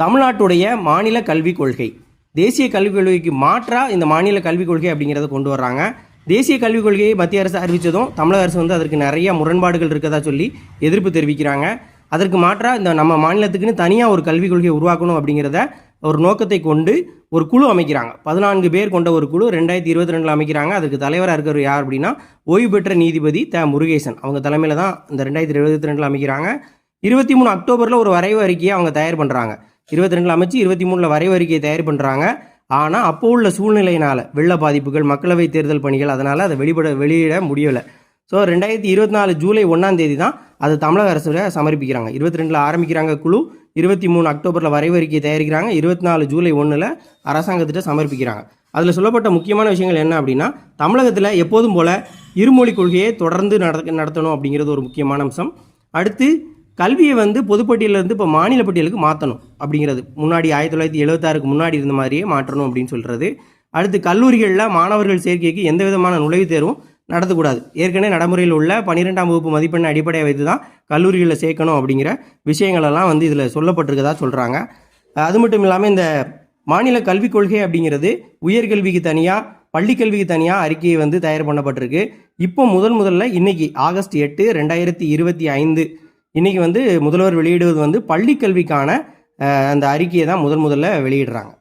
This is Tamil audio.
தமிழ்நாட்டுடைய மாநில கல்விக் கொள்கை. தேசிய கல்விக் கொள்கைக்கு மாற்றாக இந்த மாநில கல்விக் கொள்கை அப்படிங்கிறத கொண்டு வர்றாங்க. தேசிய கல்விக் கொள்கையை மத்திய அரசு அறிவித்ததும் தமிழக அரசு வந்து அதற்கு நிறைய முரண்பாடுகள் இருக்கதா சொல்லி எதிர்ப்பு தெரிவிக்கிறாங்க. அதற்கு மாற்றாக இந்த நம்ம மாநிலத்துக்குன்னு தனியாக ஒரு கல்விக் கொள்கையை உருவாக்கணும் அப்படிங்கிறத ஒரு நோக்கத்தை கொண்டு ஒரு குழு அமைக்கிறாங்க. பதினான்கு பேர் கொண்ட ஒரு குழு ரெண்டாயிரத்தி இருபத்தி ரெண்டில் அமைக்கிறாங்க. அதுக்கு தலைவராக இருக்கிறவர் யார் அப்படின்னா ஓய்வு பெற்ற நீதிபதி த. முருகேசன். அவங்க தலைமையில் தான் இந்த ரெண்டாயிரத்தி இருபத்தி ரெண்டில் அமைக்கிறாங்க. இருபத்தி மூணு அக்டோபரில் ஒரு வரைவு அறிக்கையை அவங்க தயார் பண்ணுறாங்க இருபத்தி ரெண்டில் அமைச்சு இருபத்தி மூணில் வரைவு அறிக்கையை தயார் பண்ணுறாங்க ஆனால் அப்போ உள்ள சூழ்நிலையினால் வெள்ள பாதிப்புகள் மக்களவை தேர்தல் பணிகள் அதனால் அதை வெளிப்பட வெளியிட முடியலை. ஸோ ரெண்டாயிரத்தி இருபத்தி நாலு ஜூலை ஒன்றாம் தேதி தான் அது தமிழக அரசுல சமர்ப்பிக்கிறாங்க. இருபத்தி ரெண்டில் ஆரம்பிக்கிறாங்க குழு இருபத்தி மூணு அக்டோபரில் வரைவு அறிக்கையை தயாரிக்கிறாங்க. இருபத்தி நாலு ஜூலை ஒன்றில் அரசாங்கத்திட்ட சமர்ப்பிக்கிறாங்க. அதில் சொல்லப்பட்ட முக்கியமான விஷயங்கள் என்ன அப்படின்னா தமிழகத்தில் எப்போதும் போல் இருமொழி கொள்கையை தொடர்ந்து நடத்த நடத்தணும் அப்படிங்கிறது ஒரு முக்கியமான அம்சம். அடுத்து கல்வியை வந்து பொதுப்பட்டியலேருந்து இப்போ மாநில பட்டியலுக்கு மாற்றணும் அப்படிங்கிறது. முன்னாடி ஆயிரத்தி தொள்ளாயிரத்தி எழுபத்தாறுக்கு முன்னாடி இருந்த மாதிரியே மாற்றணும் அப்படின்னு சொல்கிறது அடுத்து கல்லூரிகளில் மாணவர்கள் சேர்க்கைக்கு எந்த விதமான நுழைவுத் தேர்வும் நடத்தக்கூடாது. ஏற்கனவே நடைமுறையில் உள்ள பன்னிரெண்டாம் வகுப்பு மதிப்பெண் அடிப்படையை வைத்து தான் கல்லூரிகளில் சேர்க்கணும் அப்படிங்கிற விஷயங்களெல்லாம் வந்து இதில் சொல்லப்பட்டிருக்கதா சொல்கிறாங்க அது மட்டும் இல்லாமல் இந்த மாநில கல்விக் கொள்கை அப்படிங்கிறது உயர்கல்விக்கு தனியாக பள்ளிக்கல்விக்கு தனியாக அறிக்கையை வந்து தயார் பண்ணப்பட்டிருக்கு. இப்போ முதல் முதல்ல இன்னைக்கு ஆகஸ்ட் எட்டு ரெண்டாயிரத்தி இருபத்தி ஐந்து இன்றைக்கி வந்து முதல்வர் வெளியிடுவது வந்து பள்ளிக்கல்விக்கான அந்த அறிக்கையை தான் முதல் முதல்ல வெளியிடுறாங்க.